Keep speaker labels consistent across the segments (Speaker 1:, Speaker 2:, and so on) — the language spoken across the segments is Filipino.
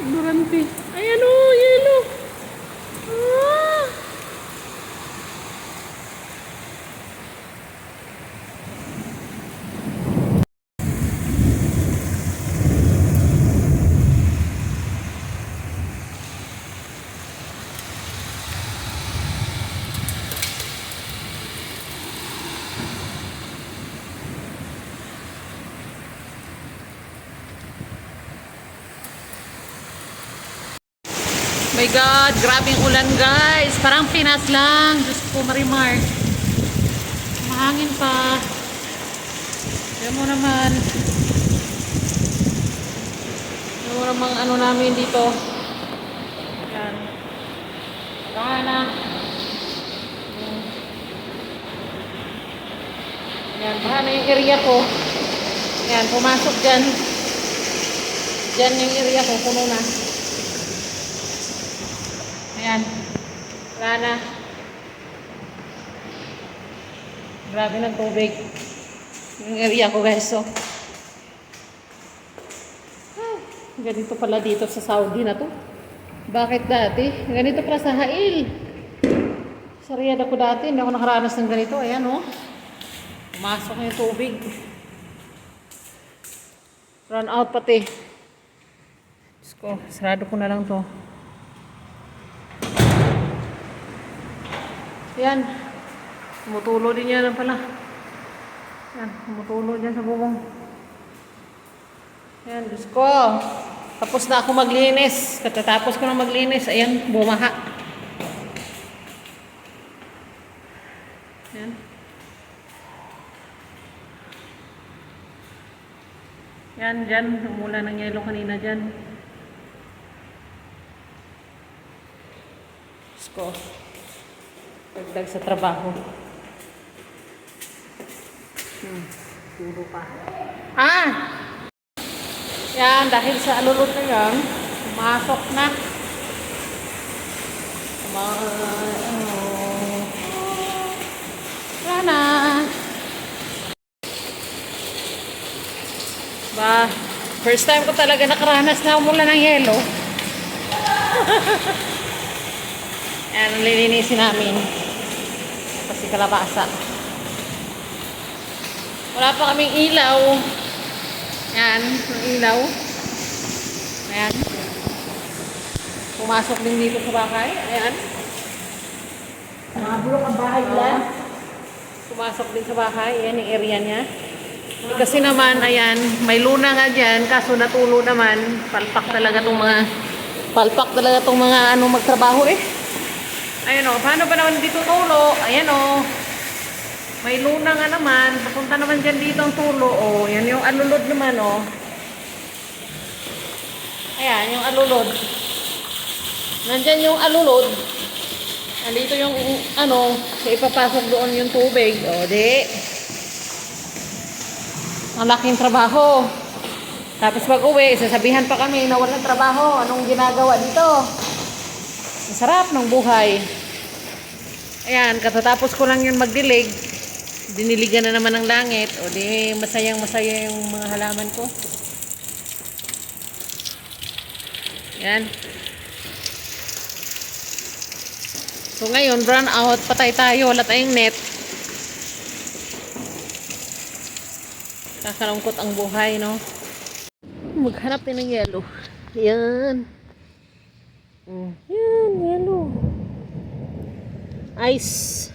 Speaker 1: Ignorante. Ayan o, yellow. Ah. My God, grabing ulan guys. Parang Pinas lang. Diyos ko, Marimar. Mahangin pa. Yan mo naman. Yan mo naman ano namin dito. Yan. Baka na. Yan, baka na yung area ko. Yan, pumasok dyan. Dyan yung area ko, puno na. Ayan. Wala na. Grabe ng tubig. Yung area ko guys, so. Ah, ganito pala dito sa Saudi na to. Bakit dati? Ganito pala sa Hail. Sa Riyadh ako dati, hindi ako nakaranas ng ganito. Ayan oh. Pumasok yung tubig. Run out pati. Diyos ko, sarado ko na lang to. Yan. Tumutulo din yan pala. Yan, tumutulo dyan sa bubong. Yan, Diyos ko. Tapos na ako maglinis. Katatapos ko na maglinis. Ayan, bumaha. Yan. Yan, dyan. Umula ng yelo kanina dyan. Diyos ko. Dagdag sa trabaho. Hmm, puro pa. Ah! Yan, dahil sa alulot na yan, pumasok na. Mga, ano, wala na. Ba, first time ko talaga nakaranas na umula ng yelo. Yan, ang lilinisin namin. Kasi kalabasa. Wala pa kaming ilaw. Yan, ang ilaw. Ayan. Pumasok din dito sa bahay. Ayan.
Speaker 2: Mga bulok ang bahay nila.
Speaker 1: Pumasok din sa bahay. Ayan yung area niya. Eh, Kasi naman, ayan, may luna nga dyan. Kaso natulo naman. Palpak talaga tong mga palpak talaga tong mga ano magtrabaho eh. Ayan o, paano ba naman dito tulo? Ayan o. May luna nga naman. Papunta naman dyan dito ang tulo. O, yan yung alulod naman o. Ayan, yung alulod. Nandyan yung alulod. Nandito yung ano, ipapasok doon yung tubig. O, di. Ang laking trabaho. Tapos pag uwi, sasabihan pa kami na walang trabaho. Anong ginagawa dito? Ang sarap ng buhay. Ayan, katatapos ko lang yun magdilig. Diniligan na naman ng langit. O di, masayang masaya yung mga halaman ko. Ayan. So ngayon, run out. Patay tayo. Wala tayong net. Kakalungkot ang buhay, no? Maghanap din ng yellow. Yan. Mm. Ice.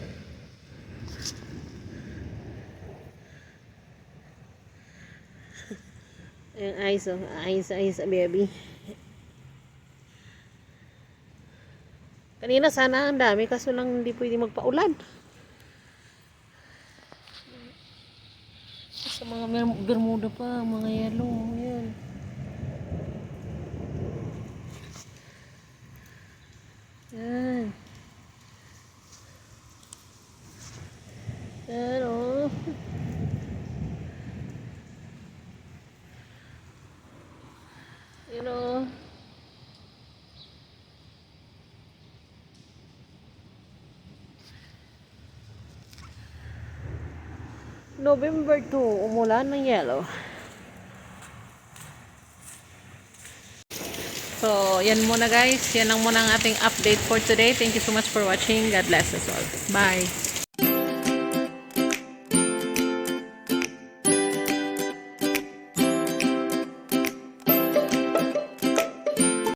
Speaker 1: Ayan, ice, oh. Ice, ice, baby. Kanina sana ang dami, kaso lang hindi pwede magpaulan. Sa mga bermuda pa, mga yellow. Yan. Yan, oh. Yan, oh. November 2, umulan ng yellow. So, yan muna guys. Yan lang muna ang ating update for today. Thank you so much for watching. God bless us all. Bye.